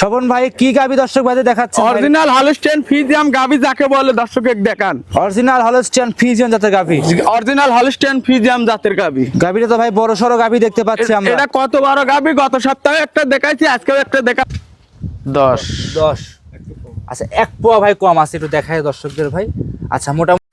স্বপন ভাই কি গাবি দর্শক ভাই? দেখাচ্ছে অরিজিনাল হলস্টেন ফিজিয়াম গাবি যাকে বলে দর্শকের দেখান। অরিজিনাল হলস্টিয়ান ফিজিয়ান জাতের গাবি। অরিজিনাল হলস্টেন ফিজিয়াম জাতের গাবি। গাবিটা তো ভাই বড় সড়ো গাবি দেখতে পাচ্ছি আমরা। এটা কত বড় গাবি? গত সপ্তাহে একটা দেখাইছি আজকেও একটা দেখা দশ। দশ। আচ্ছা এক পোয়া ভাই কম আছে একটু দেখায় দর্শকদের ভাই। আচ্ছা মোটামুটি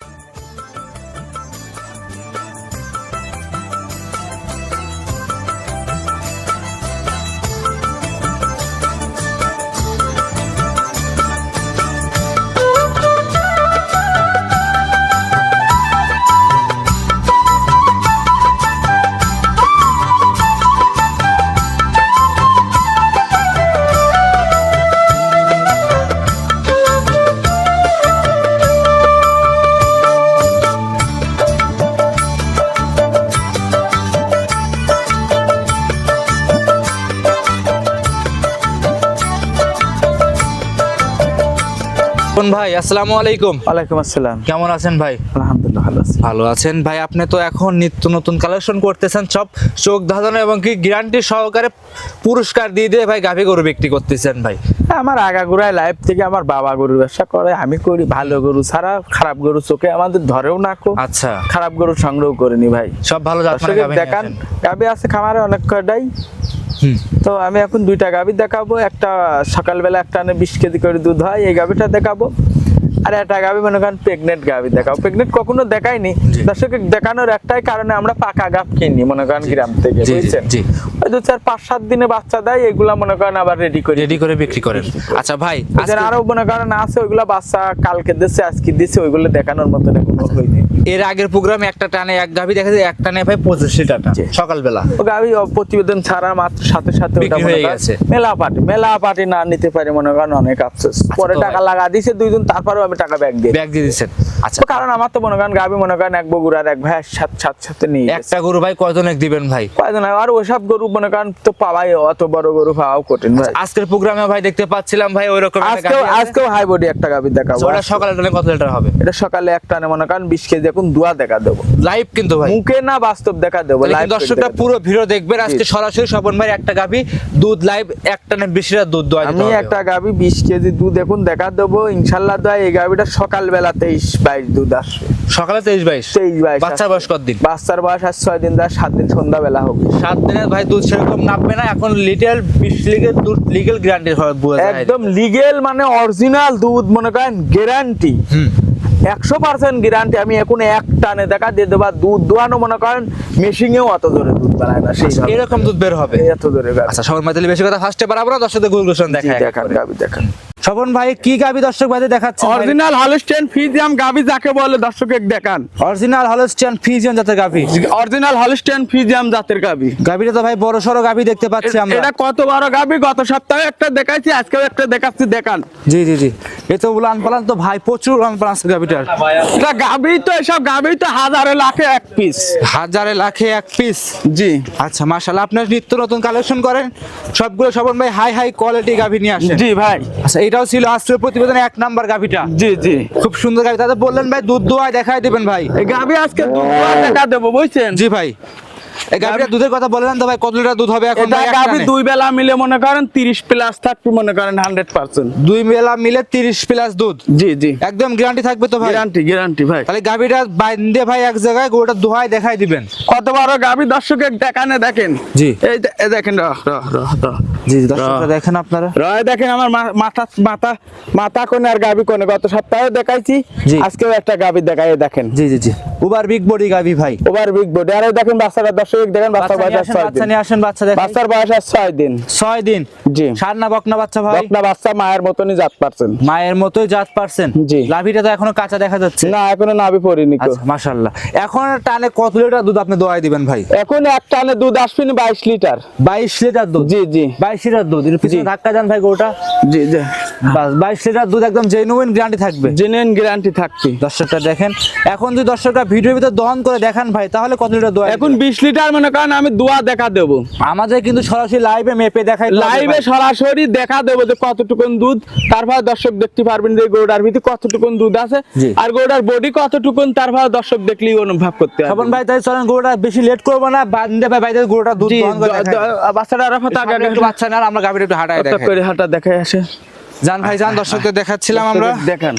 স্বপন ভাই আসসালামু আলাইকুম। ওয়ালাইকুম আসসালাম। কেমন আছেন ভাই? আলহামদুলিল্লাহ ভালো আছি। ভালো আছেন? ভাই আপনি তো এখন নিত্য নতুন কালেকশন করতেছেন সব চোখ ধাঁধানো এবং কি গ্যারান্টি সহকারে পুরস্কার দিয়ে দিয়ে ভাই গাভী গরু বিক্রি করতেছেন ভাই? আমার আগাগোড়ায় লাইফ থেকে আমার বাবা গরু ব্যবসা করে আমি করি ভালো গরু ছাড়া খারাপ গরু চোখে আমাদের ধরেও না কো। আচ্ছা। খারাপ গরু সংগ্রহ করিনি ভাই। সব ভালো গাভী দেখান আসেন। আছে খামারে অনেক কটাই। তো আমি এখন দুইটা গাবি দেখাবো একটা সকালবেলা একটা আনে বিশ কেজি করে দুধ হয় এই গাবিটা দেখাবো। আর একটা গাবি মনে করেন প্রেগনেন্ট গাবি দেখাবো। প্রেগনেন্ট কখনো দেখাইনি। দর্শকের দেখানোর একটাই কারণে আমরা পাকা গাব কিনি মনে করেন গ্রাম থেকে বুঝছেন? ওই দু চার পাঁচ সাত দিনে বাচ্চা দেয় এগুলা মনে করেন আবার রেডি করি রেডি করে বিক্রি করেন। আচ্ছা ভাই আরও মনে করেন আছে ওইগুলা বাচ্চা কালকে দিচ্ছে আজকে দিচ্ছে ওইগুলো দেখানোর মতন কোনো হয়নি। এর আগের প্রোগ্রামে একটা টানে এক গাভি দেখা যায় এক টানে ভাই পঁচিশ লিটার টান সকালবেলা। ও গাবি প্রতিবেদন ছাড়া মাত্র সাথে সাথে ওটা হয়ে গেছে। মেলা পার্টি মেলা পার্টি না নিতে পারি মনে করেন অনেক আফসোস। পরে টাকা। লাগা দিছে দুইজন তারপরেও আমি টাকা ব্যাগ দিই ব্যাগ দিয়ে দিচ্ছেন। আচ্ছা। কারণ আমার তো মনে করেন গাবি মনে করেন এক বগুড়ার এক ভাই সাথে সাথে সাথে নিয়ে একটা গরু ভাই কয়জনে দিবেন ভাই? কয়জন? আর ওইসব গরু মনে করেন তো পাওয়াই অত বড় গরু পাওয়াও কঠিন ভাই। আজকের প্রোগ্রামে ভাই দেখতে পাচ্ছিলাম ভাই ওই রকম একটা আজকেও গাভী হাই বডি একটা গাবি দেখাবো। ওটা সকালে টানে কত লিটার হবে? এটা সকালে একটা মনে করেন বিশ কেজি এখন দুয়া দেখা দেবো। লাইভ কিন্তু ভাই। মুখে না বাস্তব দেখা দেবো দর্শকরা পুরো ভিডিও দেখবেন আজকে সরাসরি স্বপন ভাই একটা গাভি দুধ লাইভ একটা না বেশিটা দুধ দোয়া আমি একটা গাবি বিশ কেজি দুধ এখন দেখা দেবো। ইনশাল্লাহ দয় এই গাবিটা সকালবেলা তেইশ বাইশ দুধ আসবে। সকালে তেইশ বাইশ? তেইশ বাইশ বাচ্চার। বয়স কত দিন বাচ্চার বয়স আর ছয় দিন দশ সাত দিন সন্ধ্যাবেলা হবে। সাত দিনের ভাই দুধ সেরকম নামবে না এখন লিটেল বিশ লিগের দুধ লিগেল গ্যারান্টি একদম লিগেল মানে অরিজিনাল দুধ মনে করেন গ্যারান্টি হুম। একশো পার্সেন্ট গ্যারান্টি আমি এখন এক টানে দেখা দিয়ে দেবো। দুধ দোয়ানো মনে করেন মেশিনেও অত জোরে দুধ বেড়ায় না সেই এরকম দুধ বের হবে? এত জোরে। আচ্ছা সবার মাঝে বেশি কথা ফার্স্টে বাড়াবো না দর্শকদের দেখা দেখান দেখান। স্বপন ভাই কি গাবি দর্শক ভাই দেখাচ্ছে অরিজিনাল হলস্টেন ফিজিয়াম গাবি যাকে বলে দর্শকের দেখান। অরিজিনাল হলস্টিয়ান ফিজিয়ান জাতের গাভি অরিজিনাল হলস্টেন ফিজিয়াম জাতের গাবি। গাভিটা তো ভাই বড় সড়ো গাভি দেখতে পাচ্ছি আমরা। এটা কত বড় গাবি? গত সপ্তাহে একটা দেখাইছি আজকেও একটা দেখাচ্ছি দেখান। জি জি জি। এ তো উলান পালান তো ভাই প্রচুর উলান পালান আছে গাভিটার এটা গাবি তো এসব গাবি তো হাজারে লাখে এক পিস হাজারে লাখে এক পিস জি। আচ্ছা মাশাআল্লাহ আপনার নিত্য নতুন কালেকশন করেন। সবগুলো স্বপন ভাই হাই হাই কোয়ালিটি গাভি নিয়ে আসেন। জি ভাই। আচ্ছা এটাও ছিল আজকের প্রতিবেদনে এক নাম্বার গাভিটা। জি জি। খুব সুন্দর গাভি। তাদের বললেন ভাই দুধ দোয়ায় দেখাই দিবেন ভাই। গাবি আজকে দুধ দোয়া দেখা দেবো বুঝছেন? জি ভাই। এই গাভিটা দুধের কথা বললেন তো ভাই কত লিটার দুধ হবে এখন এটা ভাই এক গাবি টানে? দুই বেলা মিলে মনে করেন তিরিশ প্লাস থাকবে মনে করেন হান্ড্রেড পার্সেন্ট দুই বেলা মিলে তিরিশ প্লাস দুধ? জি জি। একদম গ্যারান্টি থাকবে তো ভাই? গ্যারান্টি গ্যারান্টি ভাই। তাহলে গাভিটা বাইন্দে ভাই এক জায়গায় গোটা দেখাই দিবেন। কত বড় গাবি দর্শকের দেখানে দেখেন? জি। এই দেখেন রহ রহ রহ রহ। দেখেন আপনারা। দেখেন আমার মাথা মাথা মাথা আর গাবি গত সপ্তাহে দেখাইছি আজকেও একটা গাবি দেখাই দেখেন। জি জি জি। বিগ বডি গাবি ভাই। Big body. দেখেন বাচ্চারা দর্শক দেখেন বয়স বাচ্চা নিয়ে আসেন বাচ্চা দেখেন। বাচ্চার বয়স 6 দিন। 6 দিন? জি। সারনা বকনা বাচ্চা ভাই? বকনা বাচ্চা মায়ের মতনই জাত পারছেন। মায়ের মতোই জাত পারছেন? জি। লাভিটা তো এখনও কাঁচা দেখা যাচ্ছে। না এখনও নাভি পরিনি তো। আচ্ছা, মাশাআল্লাহ। এখন টানে কত লিটার দুধ আপনি দোয়াই দিবেন ভাই? এখন এক টানে দুধ আসবেনি 22 লিটার। 22 লিটার দুধ? জি জি। 22 খাসিরার দুধ এর পিছনে ধাক্কা যান ভাই গোটা জি জি। বাস বাইশ লিটার দুধ একদম জেনুইন গ্যারান্টি থাকবে। জেনুইন গ্যারান্টি থাকবে। দর্শকটা দেখেন এখন যদি দর্শকরা ভিডিওর ভিতর দহন করে দেখান ভাই তাহলে কত লিটার দোয়া এখন বিশ লিটার মনে করেন আমি দোয়া দেখা দেবো। আমাদের কিন্তু সরাসরি লাইভে মেপে দেখাই লাইভে সরাসরি দেখা দেবো যে কতটুকুন দুধ। তারপর দর্শক দেখতে পারবেন যে গরুটার ভিতরে কতটুকুন দুধ আছে। আর গরুটার বডি কতটুকুন তারপর দর্শক দেখলেই অনুভব করতে স্বপন ভাই তাই চলেন গরুটা বেশি লেট করব না বান্ধে ভাই বাইরে গরুটা দুধ বাচ্চাটা আগে একটু বাচ্চা না আমরা গাভীর একটু হাঁটাই করে হাঁটা দেখাই আসে। জান ভাই জান দর্শকদের দেখাচ্ছিলাম আমরা। দেখেন।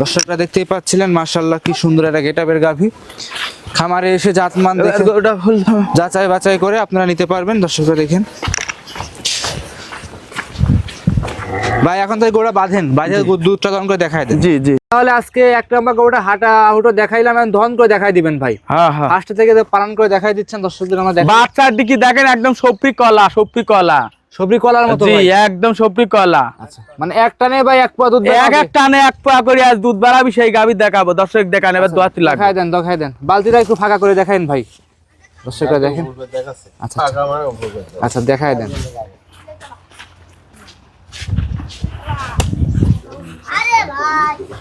দর্শকরা দেখতেই পাচ্ছিলেন মার্শাল্লাহ কি সুন্দর একটা গেটাবের গাভী। খামারে এসে জাতমান দেখে ওটা যাচাই বাছাই করে আপনারা নিতে পারবেন দর্শকরা দেখেন। ভাই এখন তো গোড়া বাঁধেন বাঁধে দুধটা তখন করে দেখায় দেন। জি জি। তাহলে আজকে একটা আমরা গোড়া হাঁটা হুটো দেখাইলাম ধন করে দেখাই দিবেন ভাই। হ্যাঁ হ্যাঁ। ফার্স্ট থেকে যে পালন করে দেখাই দিচ্ছেন দর্শকদের আমরা বাচ্চার দিকে দেখেন একদম সপরি কলা সপরি কলা। সবরি কলার মতো জি একদম কলা। আচ্ছা মানে এক টানে ভাই এক পা দুধ এক? এক টানে এক পা করে আজ দুধ বাড়াবি সেই গাভি দেখাবো। দর্শক দেখান এবার দোয়াতি লাগবে। দেখাই দেন দেখাই দেন। বালতিটা একটু ফাঁকা করে দেখাইন ভাই। দর্শকরা দেখেন। আচ্ছা আচ্ছা। আচ্ছা দেখাই দেন।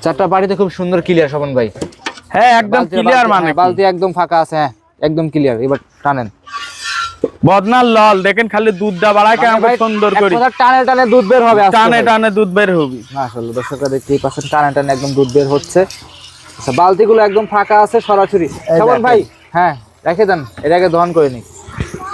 চারটা বাড়িতে খুব সুন্দর ক্লিয়ার স্বপন ভাই। হ্যাঁ একদম ক্লিয়ার মানে হ্যাঁ, বালতি একদম ফাঁকা আছে হ্যাঁ একদম ক্লিয়ার এবার টানেন। বদনার লল দেখেন খালি দুধটা বাড়ায় কেমন মানে সুন্দর করে। টানে টানে দুধ বের হবে টানে টানে দুধ বের হবে। মাশাআল্লাহ দর্শকরা দেখতেই পাচ্ছেন টানে টানে একদম দুধ বের হচ্ছে। আচ্ছা বালতিগুলো একদম ফাঁকা আছে সরাসরি। শ্রবণ ভাই হ্যাঁ রেখে দেন এটাকে দহন করে নি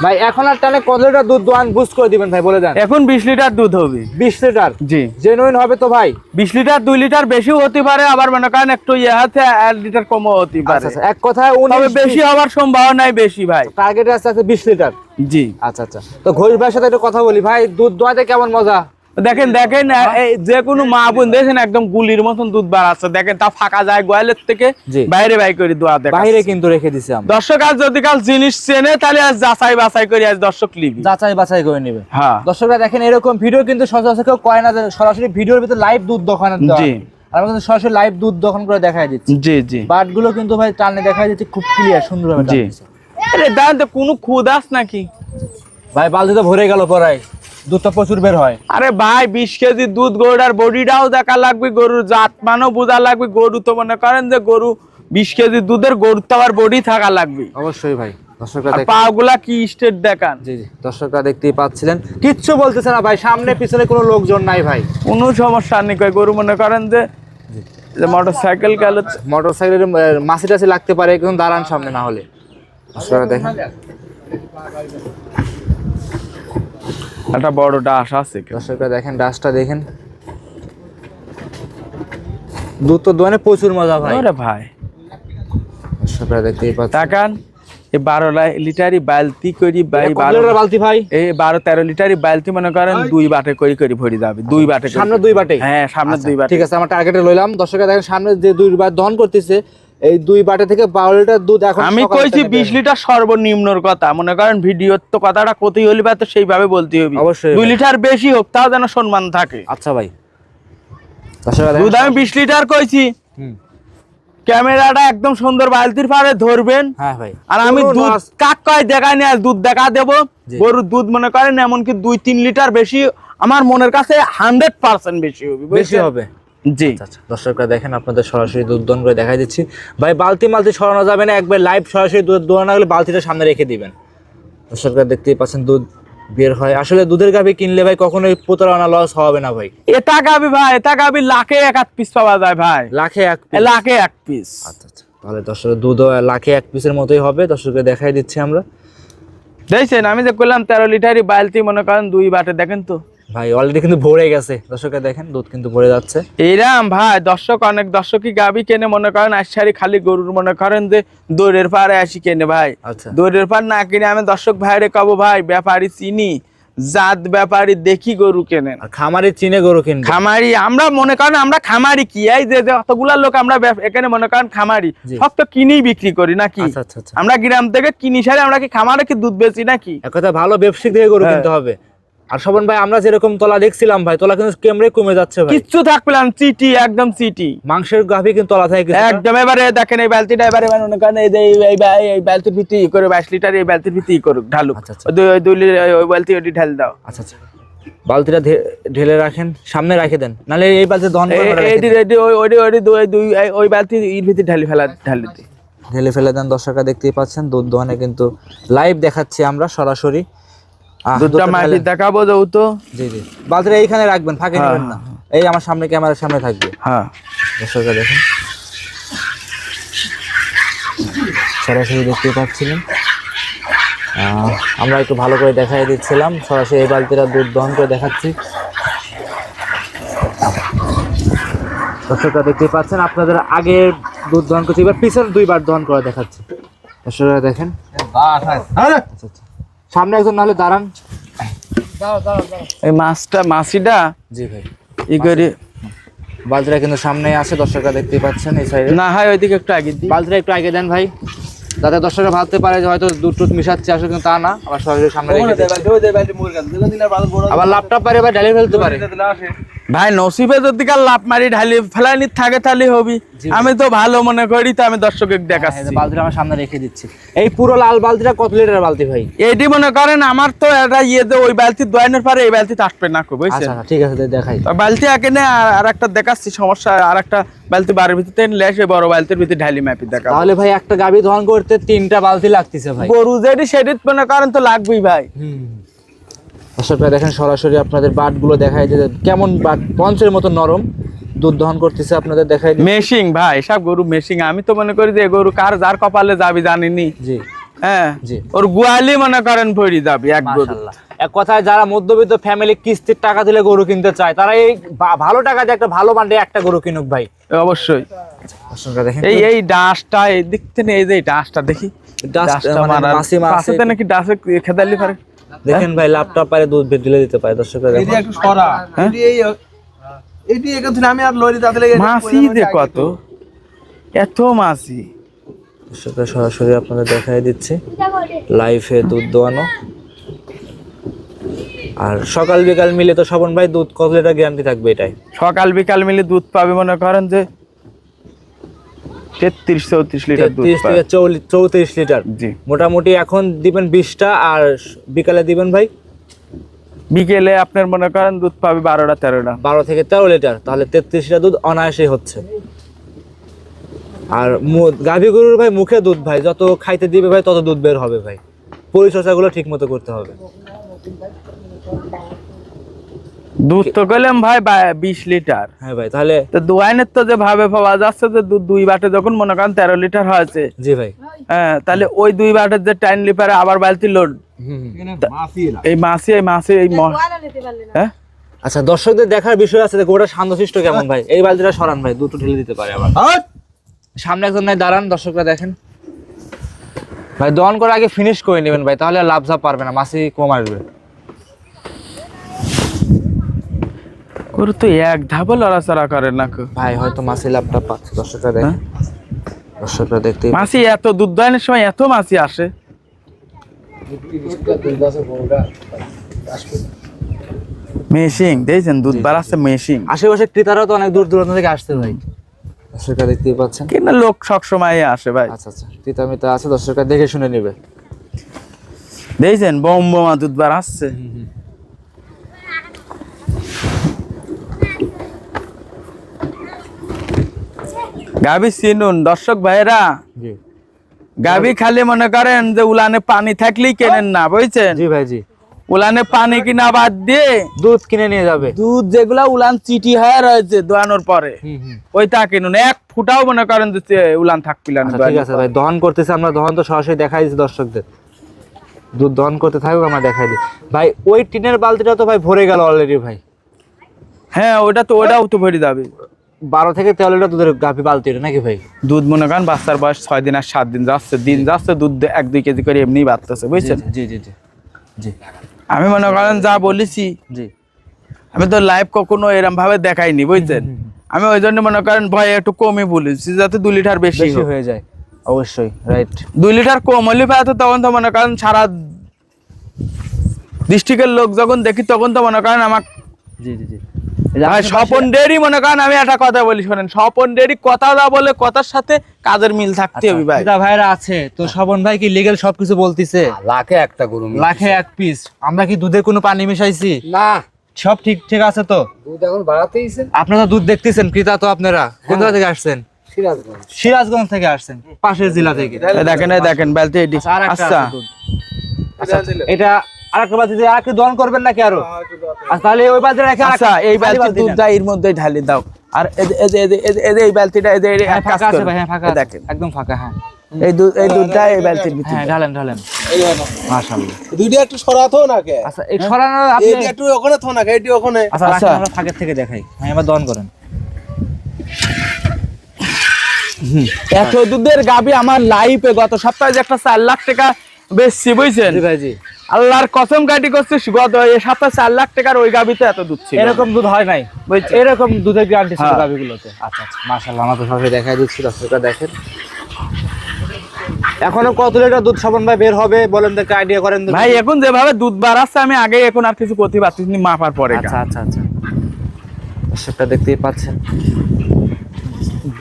ভাই এখন আর টানে কত লিটার দুধ দোয়ান বুস্ট করে দিবেন ভাই বলে দেন? এখন বিশ লিটার দুধ হবে। বিশ লিটার? জি। জেনুইন হবে তো ভাই? বিশ লিটার দুই লিটার বেশিও হতে পারে আবার মনে করেন একটু ইয়ে আছে এক লিটার কমও হতে আচ্ছা পারে। আচ্ছা এক কথায় উনিশ বেশি হওয়ার সম্ভাবনাই বেশি ভাই। টার্গেট আছে আছে বিশ লিটার? জি। আচ্ছা আচ্ছা। তো ঘোষ ভাইয়ের সাথে একটু কথা বলি ভাই দুধ দোয়াতে কেমন মজা? দেখেন দেখেন যে কোনো মা বোন দেখেন একদম গুলির মতন দুধ বাড়াচ্ছে দেখেন তা ফাঁকা যায় গোয়ালের থেকে। বাইরে বাই করে দোয়া দেখ বাইরে কিন্তু রেখে দিছি দর্শক আজ যদি কাল জিনিস চেনে তাহলে আজ যাচাই বাছাই করে আজ দর্শক লিবি যাচাই বাছাই করে নেবে। হ্যাঁ। দর্শকরা দেখেন এরকম ভিডিও কিন্তু সচরাচর কেউ করে না যে সরাসরি ভিডিওর ভিতরে লাইভ দুধ দোকানে দেওয়া। জি। আর আমরা কিন্তু সরাসরি লাইভ দুধ দোকান করে দিচ্ছি। জি কিন্তু ভাই টানে দিচ্ছে খুব ক্লিয়ার জি। আরে দাঁড়ান তো কোনো নাকি? ভাই বালতি তো ভরে গেল পরাই দুধটা প্রচুর বের হয়। আরে ভাই বিশ কেজি দুধ গরুটার বডিটাও দেখা লাগবে গরুর জাত মানও বোঝা লাগবে গরু তো মনে করেন যে গরু বিশ কেজি দুধের গরুর তো আবার বডি থাকা লাগবে। অবশ্যই ভাই দর্শকরা আর পা গুলা কি স্টেট দেখান? জি জি দর্শকরা দেখতেই পাচ্ছিলেন। কিচ্ছু বলতেছে না ভাই সামনে পিছনে কোনো লোকজন নাই ভাই। কোনো সমস্যা নেই কয় গরু মনে করেন যে মোটর সাইকেল গেল মোটর সাইকেলের মাসি টাসি লাগতে পারে দাঁড়ান সামনে না হলে। দর্শকরা দেখেন একটা বড় ডাস আছে দর্শকরা দেখেন ডাসটা দেখেন। দুধ তো দোয়ানে প্রচুর মজা ভাই। ওরে ভাই। দর্শকরা দেখতেই পাচ্ছেন। তাকান এই বারো লিটারই বালতি করি লিটার বালতি ভাই? এই বারো তেরো লিটারই বালতি মনে করেন দুই বাটে করি করে ভরি যাবে দুই বাটে সামনে দুই বাটে? হ্যাঁ সামনে আচ্ছা, দুই বাটে। ঠিক আছে আমার টার্গেটে লইলাম। দর্শকরা দেখেন সামনে যে দুই বার দহন করতেছে এই দুই বাটে থেকে বারো লিটার দুধ এখন আমি কইছি বিশ লিটার সর্বনিম্নর কথা। মনে করেন ভিডিওর তো কথাটা কতই হলি বা তো সেইভাবে বলতে হবে। অবশ্যই দুই লিটার বেশি হোক তাও যেন সম্মান থাকে। আচ্ছা ভাই। দুধ আমি বিশ লিটার কইছি। ক্যামেরাটা একদম সুন্দর বালতির পারে ধরবেন। হ্যাঁ ভাই। আর আমি দুধ কাক কয় দেখাই নিয়ে দুধ দেখা দেবো। গরুর দুধ মনে করেন এমনকি দুই তিন লিটার বেশি আমার মনের কাছে হান্ড্রেড পার্সেন্ট বেশি হবে বেশি হবে। জি। আচ্ছা আচ্ছা। দর্শকরা দেখেন আপনাদের সরাসরি দুধ দহন করে দেখাই দিচ্ছি। ভাই বালতি মালতি সরানো যাবে না একবার লাইভ সরাসরি দুধ দোয়ানো গেলে বালতিটা সামনে রেখে দিবেন। দর্শকরা দেখতেই পাচ্ছেন দুধ বের হয়। আসলে দুধের গাভি কিনলে ভাই কখনোই প্রতারণা লস হবে না ভাই। এটা গাবি ভাই এটা গাবি লাখে এক হাত পিস পাওয়া যায় ভাই। লাখে এক লাখে এক পিস আচ্ছা আচ্ছা। তাহলে দর্শক দুধ লাখে এক পিসের মতোই হবে। দর্শককে দেখাই দিচ্ছি আমরা। দেখছেন আমি যে করলাম তেরো লিটারই বালতি মনে করেন দুই বাটে দেখেন তো। ভাই অলরেডি কিন্তু ভরে গেছে। দর্শকরা দেখেন দুধ কিন্তু ভরে যাচ্ছে। এইরাম ভাই দর্শক অনেক দর্শকই গাবি কেনে মনে করেন আশারি খালি গরুর মনে করেন যে দৌড়ের পারে আসি কেনে ভাই। আচ্ছা। দৌড়ের পার না কিনে আমি দর্শক ভাইরে কব ভাই ব্যাপারী চিনি জাত ব্যাপারী দেখি গরু কেনেন। খামারে চিনে গরু কিনবে। খামারি আমরা মনে করেন আমরা খামারি কি? এই যে অতগুলা লোক আমরা এখানে মনে করেন খামারি সব তো কিনেই বিক্রি করি নাকি? আচ্ছা আচ্ছা আমরা গ্রাম থেকে কিনি সারে আমরা কি খামারে কি দুধ বেচি নাকি? কথা ভালো ব্যবসায়িক থেকে গরু হ্যাঁ। কিনতে হবে। আর শোভন ভাই আমরা যেরকম তলা দেখছিলাম ভাই তলা কিন্তু কেমরে কমে যাচ্ছে ভাই? কিচ্ছু থাকবে না চিটি একদম চিটি। মাংসের গাভি কিন্তু তলা থাকে। একদম এবারে দেখেন এই বালতিটা এবারে মনে করেন এই এই- এই বা- এই বালতির ভিতরে ই করে বাইশ লিটার এই বালতির ভিতরে ই করুক ঢালুক। আচ্ছা, আচ্ছা। ওই দুই- দুই ওই বালতি ওটি ঢাল দাও। আচ্ছা আচ্ছা। বালতিটা ঢেলে রাখেন সামনে রেখে দেন। নাহলে এই বালতি করে রেডি ওই ওই ওই দুই দুই ওই বালতি ইর ভিতরে ঢালি ফেলা ঢালি ঢেলে ফেলে দেন দর্শকরা দেখতেই পাচ্ছেন দুধ দহনে কিন্তু লাইভ দেখাচ্ছি আমরা সরাসরি। দুধটা মাইপি দেখাবো যেহেতু জি জি। বালতিটা এইখানে রাখবেন ফাঁকে হ্যাঁ, নেবেন না। এই আমার সামনে ক্যামেরার সামনে থাকবে। হ্যাঁ। দর্শকরা দেখুন। সরাসরি দেখতে পাচ্ছিলেন। আমরা একটু ভালো করে দেখাই দিচ্ছিলাম। সরাসরি এই বালতিটা দুধ দহন করে দেখাচ্ছি। দর্শকরা দেখতে পাচ্ছেন আপনাদের আগের দুধ দহন করছি এবার পিছনে দুইবার দহন করে দেখাচ্ছি। দর্শকরা দেখেন। আচ্ছা আচ্ছা। সামনে একজন নাহলে দাঁড়ান। এই মাছটা মাছিটা? জি ভাই। ই করে। বালতিটা কিন্তু সামনে আছে দর্শকরা দেখতে পাচ্ছেন এই সাইডে। না হয় ওইদিকে একটু আগে দিই। বালতিটা একটু আগে দেন ভাই। যাতে দর্শকরা ভাবতে পারে যে হয়তো দুধ টুধ মিশাচ্ছে আসলে কিন্তু তা না। আবার সরাসরি সামনে রেখে। আবার ল্যাপটপ পারে বা ঢালিয়ে ফেলতে পারে। ভাই নসিবে যদি কাল লাভ মারি ঢালি ফেলানি থাকে তাহলে হবি। আমি তো ভালো মনে করি তো আমি দর্শকের এই দেখাচ্ছি বালতিটা আমার সামনে রেখে দিচ্ছি। এই পুরো লাল বালতিটা কত লিটার বালতি ভাই? এটি মনে করেন আমার তো এটা ইয়ে যে ওই বালতি দোয়ানোর পরে এই বালতি আসবে না খুব বুঝছেন? আচ্ছা আচ্ছা, ঠিক আছে দেখাই। বালতি আগে না আর- একটা দেখাচ্ছি সমস্যা আর একটা বালতি বাড়ির ভিতরে সে বড় বালতির ভিতরে ঢালি মাপি দেখা তাহলে ভাই একটা গাবি দহন করতে তিনটা বালতি লাগতেছে ভাই। গরু যেটি সেটি মনে করেন তো লাগবেই ভাই। দর্শকরা দেখেন সরাসরি আপনাদের বাটগুলো দেখাই যে কেমন বাট? পঞ্চের মতো নরম। দুধ দহন করতেছে আপনাদের দেখাই মেশিং ভাই সব গরু মেশিং। আমি তো মনে করি যে গরু কার যার কপালে যাবি জানিনি। জি। হ্যাঁ জি। ওর গুয়ালি মনে করেন যাবি এক গরু। এক কথায় যারা মধ্যবিত্ত ফ্যামিলি কিস্তির টাকা দিলে গরু কিনতে চায় তারা এই ভালো টাকা দিয়ে একটা ভালো বান্ডে একটা গরু কিনুক ভাই। অবশ্যই। এই এই ডাঁশটা এই দেখতে নেই এই যে দেখি। ডাস্ট, ডাঁশটা মানে মারার- মাছি মাছি- নাকি ডাঁশে খেদালি পারে। দেখেন ভাই ল্যাপটপ পারে দুধ বের ঢেলে দিতে পারে দর্শকরা দেখেন। একটু সরা এটি এই এটি আমি আর লরি তাতে লেগে মাছি যে কত? এত মাছি দর্শকরা সরাসরি আপনাদের দেখাই দিচ্ছে। লাইফে দুধ দোয়ানো। আর সকাল বিকাল মিলে তো স্বপন ভাই দুধ কত লিটার গ্যারান্টি থাকবে এটাই? সকাল বিকাল মিলে দুধ পাবে মনে করেন যে তেত্রিশ চৌত্রিশ লিটার তেত্রিশ থেকে চৌত্রিশ লিটার। জি। মোটামুটি এখন দিবেন বিশটা আর বিকালে দিবেন ভাই? বিকেলে আপনার মনে করেন দুধ পাবে বারোটা তেরোটা। বারো থেকে তেরো লিটার তাহলে তেত্রিশ লিটার দুধ অনায়াসে হচ্ছে। আর গাভী গরুর ভাই মুখে দুধ ভাই যত খাইতে দিবে ভাই তত দুধ বের হবে ভাই। পরিচর্যাগুলো ঠিক মতো করতে হবে। দুধ তো গেলাম ভাই বিশ লিটার। হ্যাঁ ভাই তাহলে তো দোয়াইনের তো যে ভাবে পাওয়া যাচ্ছে যে দুধ দুই বাটে যখন মনে করেন তেরো লিটার হয়েছে। জি ভাই। হ্যাঁ তাহলে ওই দুই বাটের যে টাইম লিপারে আবার বালতি লোড হুম হুম। মাছি না এই মাসি এই মাসি এই হ্যাঁ? আচ্ছা দর্শকদের দেখার বিষয় আছে যে গোটা শান্তশিষ্ট কেমন ভাই? এই বালতিটা সরান ভাই দুটো ঢেলে দিতে পারে আবার! সামনে একজন নাই দাঁড়ান দর্শকরা দেখেন। ভাই দহন করে আগে ফিনিশ করে নেবেন ভাই তাহলে লাভ ঝাপ পারবে না মাসি কম আসবে। গরু তো এক ধাপও লড়াচড়া করে না ভাই হয়তো মাসি লাভটা পাচ্ছে। দর্শকরা দেখেন দর্শকরা দেখতে মাসি এত দুধ দোয়ানোর সময় এত মাসি আসে। মেশিং দেখছেন দুধ বাড়াচ্ছে মেশিং আশেপাশে ক্রেতারাও তো অনেক দূর দূরান্ত থেকে আসতে ভাই। দর্শকরা দেখতেই পাচ্ছেন। কিন্তু লোক সব সময় আসে ভাই। আচ্ছা আচ্ছা ক্রেতা মিতা আছে দর্শকরা দেখে শুনে নেবে। দেখছেন বোম বোমা দুধ বাড়াচ্ছে গাবি চিনুন দর্শক ভাইরা গাবি খালি মনে করেন যে উলানে পানি থাকলেই কেনেন না বুঝছেন? জি ভাই জি। উলানে পানি কিনা বাদ দিয়ে দুধ কিনে নিয়ে যাবে। দুধ যেগুলা উলান চিটি হয়ে রয়েছে দোয়ানোর পরে ওইটা কিনুন। এক ফুটাও মনে করেন যে উলান থাকপিলেন আচ্ছা, ঠিক আছে ভাই দহন করতেছে আমরা দহন তো সরাসরি দেখাই দিচ্ছি দর্শকদের। দুধ দহন করতে থাকুক আমরা দেখাই দিই। ভাই ওই টিনের বালতিটা তো ভাই ভরে গেল অলরেডি ভাই। হ্যাঁ ওটা তো ওটাও তো ভরে যাবে। বারো থেকে তেরো লিটার দুধের গাভি বালতি এটা নাকি ভাই? দুধ মনে করেন বাচ্চার বয়স ছয় দিন আর সাত দিন যাচ্ছে দিন যাচ্ছে দুধ এক দুই কেজি করে এমনি বাড়তেছে বুঝছেন? জি জি জি জি আমি মনে করেন যা বলেছি জি। আমি তো লাইভ কখনো এরম ভাবে দেখাইনি বুঝছেন? আমি ওই জন্য মনে করেন ভয় একটু কমই বলেছি যাতে দুই লিটার বেশি হয়ে যায়। অবশ্যই রাইট দুই লিটার কম হলে পায় তো তখন তো মনে করেন সারা ডিস্ট্রিক্টের লোক যখন দেখি তখন তো মনে করেন আমার জি জি জি। স্বপন ডেরি মনে করেন আমি একটা কথা বলি শোনেন। স্বপন ডেরি কথা দা বলে কথার সাথে কাজের মিল থাকতে হবে ভাই। দিদা ভাইরা আছে তো স্বপন ভাই কি সবকিছু বলতিছে? লাখে একটা গরু লাখে এক পিস আমরা কি দুধে কোনো পানি মিশাইছি? না। সব ঠিক ঠিক আছে তো? দুধ এখন বাড়াতেইছে আপনারা দুধ দেখতেছেন ক্রেতা তো আপনারা। কোন জায়গা থেকে আসছেন? সিরাজগঞ্জ। সিরাজগঞ্জ থেকে আসছেন পাশের জেলা থেকে। দেখেন দেখেন বেলতে আচ্ছা, আচ্ছা। দুধ। আচ্ছা, আচ্ছা, এটা আরেকটা বালতি আরেকটু দহন করবেন নাকি আরও? আচ্ছা তাহলে ওই বালতি রেখে আচ্ছা এই বালতি দুধ এর মধ্যে ঢালি দাও। আর এই যে- এই যে- এই যে- এই যে- এই যে এই বালতিটা এই যে এই হ্যাঁ, এক কাজ ফাঁকা আছে ভাই হ্যাঁ ফাঁকা দেখেন। একদম ফাঁকা হ্যাঁ। এই দুধ এই দুধটা এই বালতির ভিতরে। হ্যাঁ ঢালেন। ঢালেন মাশাআল্লাহ। দুইটা একটু সরাতো না আচ্ছা এই সরানো আপনি একটু ওখানে থো না এটি ওখানে। আচ্ছা আচ্ছা। আমরা ফাঁকের থেকে দেখাই। হ্যাঁ এবার দহন করেন। এত দুধের গাবি আমার লাইফে গত সপ্তাহে যে একটা চার লাখ টাকা বেচছি বুঝছেন? আল্লাহর কসম কাটি করছে গত সপ্তাহে চার লাখ টাকার ওই গাবিতে এত দুধ ছিল। এরকম দুধ হয় নাই। এরকম দুধের গ্যারান্টি ছিল হ্যাঁ। গাভিগুলোতে আচ্ছা আচ্ছা। মাশাআল্লাহ আমরা তো সবাই দেখাই দিচ্ছি দর্শকরা দেখেন। এখনও কত লিটার দুধ সাবন ভাই বের হবে বলেন দেখে আইডিয়া করেন ভাই এখন যেভাবে দুধ বাড়াচ্ছে আমি আগে এখন আর কিছু করতে পারছি মাপার পরে আচ্ছা আচ্ছা আচ্ছা। দেখতেই পাচ্ছেন।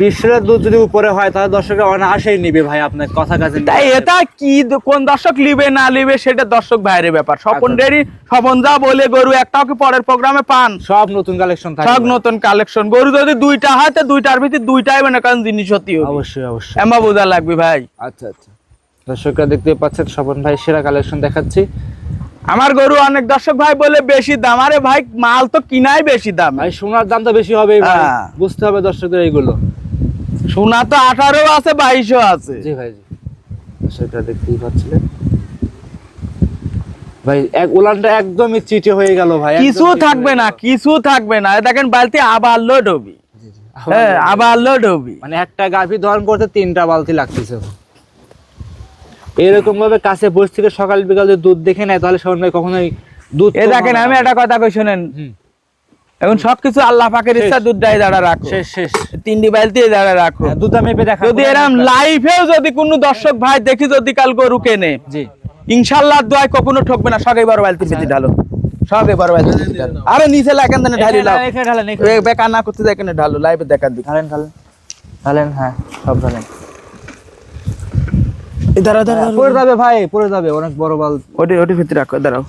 বিশ লিটার দুধ যদি উপরে হয় তাহলে দর্শকরা অনায়াসেই নিবে ভাই আপনার কথা কাছে তাই এটা কি কোন দর্শক লিবে না লিবে সেটা দর্শক বাইরের ব্যাপার। স্বপন আচ্ছা। ডেরি স্বপন যা বলে গরু একটাও কি পরের প্রোগ্রামে পান? সব নতুন কালেকশন থাকবে। সব নতুন কালেকশন। গরু যদি দুইটা হয় তো দুইটার ভিতরে দুইটাই মনে করেন জিনিস হতে হবে। অবশ্যই অবশ্যই। এমা বোঝা লাগবে ভাই। আচ্ছা আচ্ছা। দর্শকরা দেখতে পাচ্ছেন স্বপন ভাই সেরা কালেকশন দেখাচ্ছি। আমার গরু অনেক দর্শক ভাই বলে বেশি দাম। আরে ভাই মাল তো কিনাই বেশি দাম। ভাই সোনার দাম তো বেশি হবে হ্যাঁ। বুঝতে হবে দর্শকদের এইগুলো। সোনা তো আঠারো আছে বাইশও আছে। জি ভাই জি। সেটা দেখতেই পাচ্ছিলেন। ভাই এক উলানটা একদমই চিটে হয়ে গেল ভাই কিছু থাকবে না কিছু থাকবে না। দেখেন বালতি আবার লোড হবি। হ্যাঁ আবার লোড হবি। মানে একটা গাভি ধরন করতে তিনটা বালতি লাগতেছে। এরকম ভাবে কাছে বসে থেকে সকাল বিকাল যদি দুধ দেখে নেয় তাহলে সবাই কখনোই দুধ এ দেখেন আমি একটা কথা কই শুনেন। এখন সবকিছু আল্লাহ পাকের ইচ্ছা দুধ ডাই দাঁড়া রাখো। শেষ শেষ। তিনটি বালতি দাঁড়া রাখো। হ্যাঁ, দুধ মেপে দেখা যদি এরম লাইফেও যদি কোনো দর্শক ভাই দেখি যদি কাল গরু কেনে জি। ইনশাল্লাহ দোয়াই কখনো ঠকবে না সবাই বড় বালতি পেতে ঢালো। সবাই বড় বালতি পেতে ঢালো। আরে নিচে লাগেন দেন ঢালি লাও। বেকার না করতে দেখেন ঢালো লাইভে দেখার দিকে। ঢালেন ঢালেন। ঢালেন হ্যাঁ সব ঢালেন। দাঁড়া দাঁড়া পড়ে যাবে ভাই পড়ে যাবে অনেক বড় বাল ওটি ওটি ভিতরে রাখো দাঁড়াও।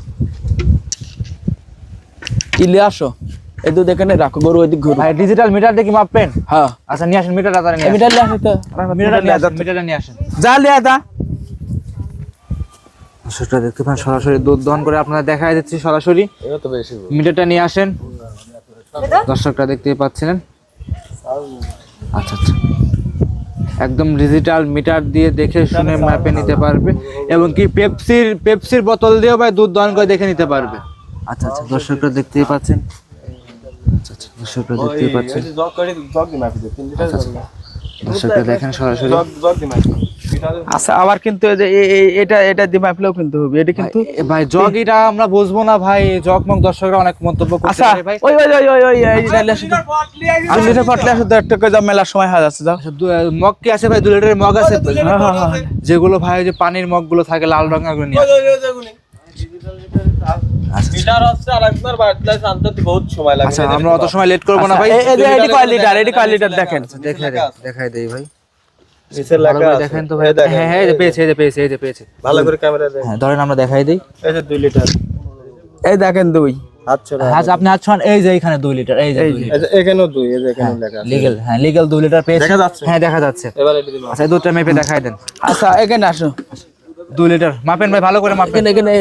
ইলে আসো? এই দুধ এখানে রাখো গরু ওইদিক ঘুরো। ভাই ডিজিটাল মিটার দিয়ে কি মাপবেন? হ্যাঁ। আচ্ছা নিয়ে আসেন মিটারটা তারা নিয়ে মিটার লিয়ে আসো তো। মিটারটা নিয়ে আসেন মিটারটা নিয়ে আসেন। যা লিয়া দা সেটা দেখতে পান সরাসরি দুধ দহন করে আপনারা দেখাই দিচ্ছি সরাসরি। এটা তো বেশি মিটারটা নিয়ে আসেন। দর্শকরা দেখতেই পাচ্ছিলেন। আচ্ছা আচ্ছা। একদম ডিজিটাল মিটার দিয়ে দেখে শুনে ম্যাপে নিতে পারবে এবং কি পেপসির পেপসির বোতল দিয়েও ভাই দুধ দহন করে দেখে নিতে পারবে। আচ্ছা আচ্ছা দর্শকরা দেখতেই পাচ্ছেন। আচ্ছা আচ্ছা দর্শকরা পাচ্ছেন। দর্শকরা দেখেন সরাসরি। আচ্ছা আবার কিন্তু এটা এটা দিয়ে কিন্তু হবে। এটা কিন্তু ভাই জগ এটা আমরা বুঝব না ভাই জগ মগ দর্শকরা অনেক মন্তব্য করতে আচ্ছা পারে ভাই। ওই ওই ওই ওই ওই এই যে লিয়ে আসো। তো। আর লিটার পাটলে আসো তো একটা করে মেলার সময় হয়ে যাচ্ছে যাও। আচ্ছা, মগ কি আছে ভাই? দু লিটারের মগ আছে হ্যাঁ হ্যাঁ হ্যাঁ। যেগুলো ভাই ওই যে পানির মগগুলো থাকে লাল রঙেরগুলো নিয়ে আচ্ছা আমরা অত সময় লেট করব না ভাই। এই- এই যে এটি কয় লিটার এটি কয় লিটার দেখেন। দেখাই দেই ভাই। নিচে ভালো লেখা করে আছে। দেখেন তো ভাই। হ্যাঁ হ্যাঁ পেয়েছে এই যে পেয়েছে এই যে পেয়েছে। ভালো করে ক্যামেরা হ্যাঁ ধরেন আমরা দেখাই দিই। এই যে 2 লিটার। এই দেখেন দুই। আচ্ছা আচ্ছা আপনি হাত এই যে এইখানে দুই লিটার এই যে দুই লিটার। এই যে এখানেও 2 এই যে এখানে লেখা আছে। লিগেল হ্যাঁ লিগেল দুই লিটার পেয়েছে। দেখা যাচ্ছে? হ্যাঁ দেখা যাচ্ছে। এবার এটা আচ্ছা দুধটা মেপে দেখাই দেন। আচ্ছা এখানে আসো। দুই লিটার। মাপেন ভাই ভালো করে মাপেন। এখানে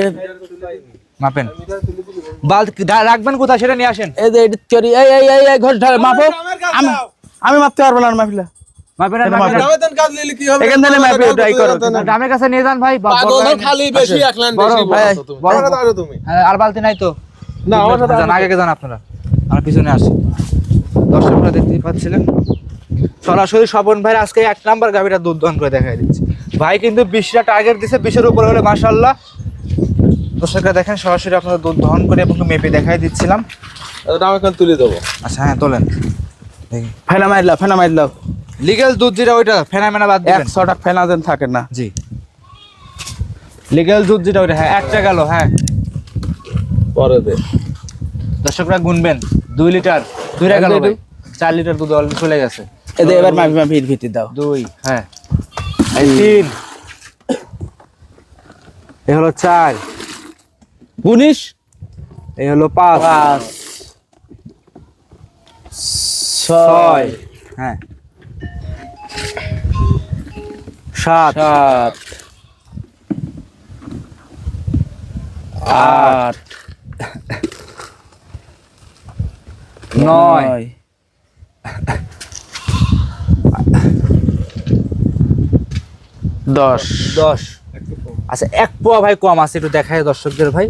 মাপেন। বালতি রাখবেন কোথায় সেটা নিয়ে আসেন। এই যে এটি চরি এই এই এই এই ঘর মাপো। আমি আমি মাপতে পারব না মাপিলা মাপেন আর মাপেন। মাপেন। আবেদন কাজ নিলে কি হবে? এখান থেকে মাপে ট্রাই করো। ডামের কাছে নিয়ে যান ভাই বা- পাগল বড় হও, লাইনে। খালি বেশি এক লাইন বড় বেশি ভাই, তুমি। বড় বড় দাঁড়াও তুমি। হ্যাঁ, আর বালতি নাই তো। না আমার সাথে যান আগে যান আপনারা। আমার পিছনে আসি দর্শকরা দেখতেই পাচ্ছিলেন। সরাসরি স্বপন ভাই আজকে এক নাম্বার গাভিটা দুধ দহন করে দেখাই দিচ্ছে। ভাই কিন্তু বিশটা টার্গেট দিছে বিশের উপরে হলে মাশাল্লাহ দর্শকরা দেখেন সরাসরি আপনাদের দুধ দহন করে এবং মেপে দেখাই দিচ্ছিলাম। এটা এখন তুলে দেবো। আচ্ছা হ্যাঁ তোলেন। ফেনা মারলাও ফেনা মারলাও লিগেল দুধ যেটা ওইটা ফেনা মেনা বাদ দিবেন। একশো ফেনা দেন থাকে না। জি। লিগেল দুধ যেটা ওইটা হ্যাঁ একটা গেল হ্যাঁ। পরে দে। দর্শকরা গুনবেন দুই লিটার দুইটা গেল চার লিটার দুধ চলে গেছে। এদের এবার মাপি মাপি ভিতরে দাও। দুই হ্যাঁ। তিন এই হলো চার। উনিশ এই হলো পাঁচ। পাঁচ। ছয়। হ্যাঁ। সাত। সাত। আট। নয়। দশ। দশ। আচ্ছা এক পোয়া ভাই কম আছে একটু দেখায় দর্শকদের ভাই।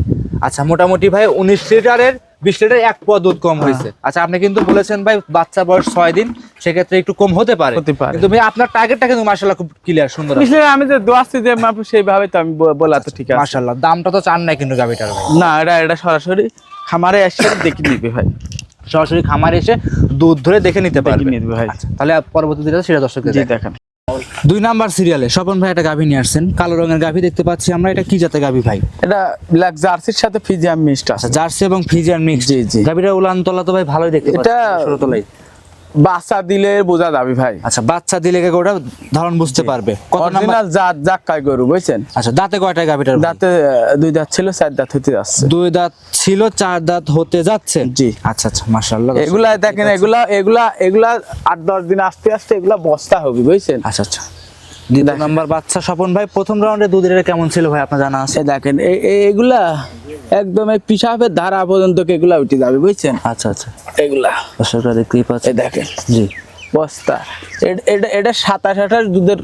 আচ্ছা মোটামুটি ভাই উনিশ লিটারের বিশ লিটার এক পোয়া দুধ কম হয়েছে। আচ্ছা আপনি কিন্তু বলেছেন ভাই বাচ্চা বয়স ছয় দিন সেক্ষেত্রে একটু কম হতে পারে। কিন্তু ভাই আপনার টার্গেটটা কিন্তু মার্শাল্লাহ খুব ক্লিয়ার সুন্দর আমি যে দোয়াচ্ছি যে সেইভাবে তো আমি বলা তো ঠিক আছে। মার্শাল্লাহ দামটা তো চান নাই কিন্তু গাভিটার না এটা এটা সরাসরি খামারে এসে দেখে নিবে ভাই। সরাসরি খামারে এসে দুধ ধরে দেখে নিতে পারবে। ভাই। আচ্ছা, তাহলে পরবর্তী যেটা সেটা দর্শকদের দেখান। দুই নাম্বার সিরিয়ালে স্বপন ভাই একটা গাভী নিয়ে আসছেন কালো রঙের গাভী দেখতে পাচ্ছি আমরা এটা কি জাতের গাভী ভাই এটা ব্ল্যাক জার্সির সাথে ফিজিয়ান মিক্সড আছে আচ্ছা জার্সি এবং ফিজিয়ান মিক্সড জি, জি। গাভীটা উলান তলা তো ভাই ভালোই দেখতে এটা-। বাচ্চা দিলে বোঝা যাবে ভাই। আচ্ছা বাচ্চা দিলে কি ওটা ধরন বুঝতে পারবে। কত নাম্বার? জাত গরু বুঝছেন? আচ্ছা দাঁতে কয়টা গাভীটার? দাঁতে দুই দাঁত ছিল চার দাঁত হতে যাচ্ছে। দুই দাঁত ছিল চার দাঁত হতে যাচ্ছে? জি। আচ্ছা আচ্ছা মাশাআল্লাহ। এগুলা দেখেন এগুলা এগুলা এগুলা আট দশ দিন আসতে আসতে এগুলা বস্তা হবে বুঝছেন? আচ্ছা আচ্ছা। দ্বিতীয় নাম্বার বাচ্চা স্বপন ভাই প্রথম রাউন্ডে দুধের কেমন ছিল ভাই আপনার জানা আছে? দেখেন এগুলা একদম এই পিসাবের ধারা পর্যন্ত এগুলা উঠে যাবে বুঝছেন? আচ্ছা আচ্ছা। এগুলা। দর্শকরা দেখতেই পাচ্ছে দেখেন। জি। বস্তা। এটা এটা সাতাশ আঠাশ দুধের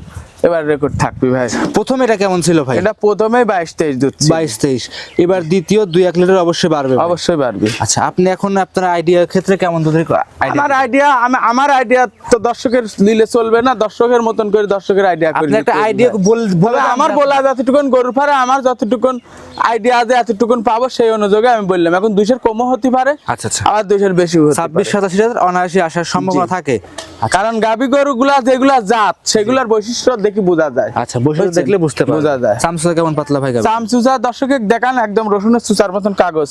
এবার রেকর্ড থাকবে ভাই। প্রথম এটা কেমন ছিল ভাই? এটা প্রথমে বাইশ তেইশ দুধ বাইশ তেইশ। এবার দ্বিতীয় দুই এক লিটার অবশ্যই বাড়বে অবশ্যই বাড়বে। আচ্ছা আপনি এখন আপনার আইডিয়ার ক্ষেত্রে কেমন দুধের আমার আইডিয়া আমার আইডিয়া তো দর্শকের নিলে চলবে না দর্শকের মতন করে দর্শকের আইডিয়া করে আপনি একটা। আইডিয়া বলে আমার বলা যতটুকুন গরুর ফারে আমার যতটুকুন আইডিয়া আছে এতটুকুন পাবো সেই অনুযোগে আমি বললাম। এখন দুইশের কমও হতে পারে আচ্ছা আচ্ছা। আর দুইশের বেশি হতে ছাব্বিশ সাতাশি হাজার অনায়াসে আসার সম্ভাবনা থাকে। কারণ গাবি গরুগুলা যেগুলা জাত সেগুলার বৈশিষ্ট্য দেখি বোঝা যায়। আচ্ছা বসে দেখলে বুঝতে পারবে বোঝা যায়। কেমন পাতলা ভাই দেখান একদম রসুনের সুচার মতন কাগজ।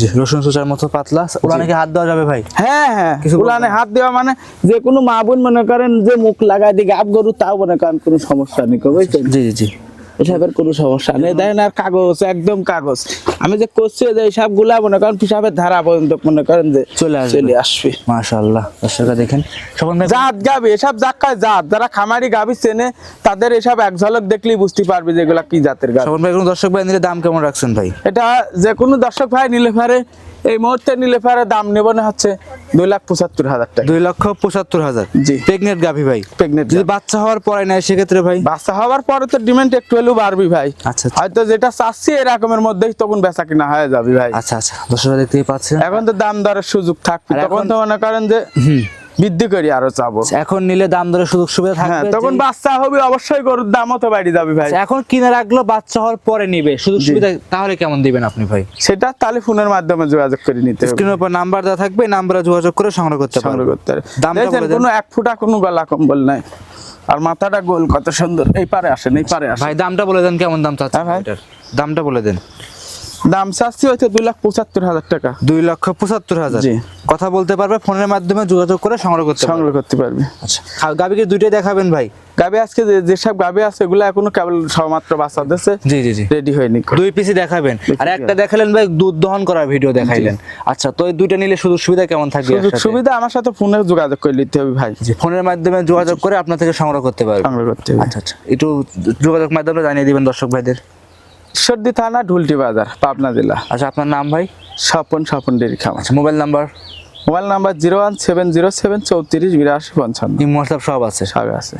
জি রসুন সুচার মতো পাতলা। উলানে কি হাত দেওয়া যাবে ভাই? হ্যাঁ হ্যাঁ। উলানে হাত দেওয়া মানে যে কোনো মা বোন মনে করেন যে মুখ লাগাই দিকে আপ গরু তাও মনে করেন কোনো সমস্যা নেই বুঝছেন? জি জি জি। এসবের কোনো সমস্যা নেই। দেখেন আর কাগজ একদম কাগজ। আমি যে করছি যে এইসবগুলা মনে করেন পিসাবের ধারা পর্যন্ত মনে করেন যে চলে আসবে। চলে আসবে। মাশাআল্লাহ। দর্শকরা দেখেন ভাই জাত গাবি এসব জাক্কায় জাত? যারা খামারি গাবি চেনে তাদের এসব এক ঝলক দেখলেই বুঝতে পারবে যে এগুলা কি জাতের গাবি। স্বপন ভাই কোনো দর্শক ভাই নিলে দাম কেমন রাখছেন ভাই? এটা যে কোনো দর্শক ভাই নিলে পারে এই মুহূর্তে নিলে পরে দাম নেব না হচ্ছে দুই লাখ পঁচাত্তর হাজার টাকা। দুই লক্ষ পঁচাত্তর হাজার? জি। প্রেগনেন্ট গাভী ভাই। প্রেগনেন্ট যদি বাচ্চা হওয়ার পরে নেয় সেক্ষেত্রে ভাই? বাচ্চা হওয়ার পরে তো ডিমান্ড একটু হলেও বাড়বি ভাই। আচ্ছা আচ্ছা। হয়তো যেটা চাচ্ছি এরকমের মধ্যেই তখন বেচা কিনা হয়ে যাবে ভাই। আচ্ছা আচ্ছা। দর্শক দেখতেই পাচ্ছেন। এখন তো দাম দরের সুযোগ থাকবে। তখন এখন- তো মনে করেন যে বৃদ্ধি করি আরও চাবো। এখন নিলে দাম দরের সুযোগ সুবিধা হ্যাঁ থাকবে তখন বাচ্চা হবে অবশ্যই গরুর দামও তো বাড়ি যাবে ভাই। এখন কিনে রাখল বাচ্চা হওয়ার পরে নিবে। সুযোগ সুবিধা তাহলে কেমন দিবেন আপনি ভাই? সেটা তাহলে ফোনের মাধ্যমে যোগাযোগ করে নিতে হবে। স্ক্রিনের উপর নাম্বার দেওয়া থাকবে নাম্বারে যোগাযোগ করে সংগ্রহ করতে সংগ্রহ করতে বলে দেন। কোনো এক ফুটা কোনো গলা কম্বল নাই। আর মাথাটা গোল কত সুন্দর। এই পারে আসেন এই পারে আসেন। ভাই দামটা বলে দেন কেমন দাম চাচ্ছেন হ্যাঁ ভাই। দামটা বলে দেন। দাম চাচ্ছি হয়তো দুই লাখ পঁচাত্তর হাজার টাকা। দুই লক্ষ পঁচাত্তর হাজার। জি। কথা বলতে পারবে ফোনের মাধ্যমে যোগাযোগ করে সংগ্রহ করতে সংগ্রহ করতে পারবে। আচ্ছা গাবিকে দুইটাই দেখাবেন ভাই। গাবে আজকে যেসব গাবে আছে এগুলো এখনও কেবল সবমাত্র বাচ্চা দিচ্ছে জি জি জি। রেডি হয়নি। দুই পিসি দেখাবেন। আর একটা দেখালেন ভাই দুধ দহন করার ভিডিও দেখাইলেন। আচ্ছা তো এই দুইটা নিলে সুযোগ সুবিধা কেমন থাকবে সুযোগ সুবিধা আমার সাথে ফোনে যোগাযোগ করে নিতে হবে ভাই। জি ফোনের মাধ্যমে যোগাযোগ করে আপনার থেকে সংগ্রহ করতে পারবে। সংগ্রহ করতে হবে। আচ্ছা আচ্ছা একটু যোগাযোগ মাধ্যমে জানিয়ে দিবেন দর্শক ভাইদের। ঈশ্বরদী থানা ঢুলটি বাজার পাবনা জেলা। আচ্ছা আপনার নাম ভাই? স্বপন স্বপন ডেরি খাম আচ্ছা mobile number? Mobile number zero one seven zero seven চৌত্রিশ বিরাশি পঞ্চান্ন। হোয়াটসঅ্যাপ সব আছে। সবই আছে।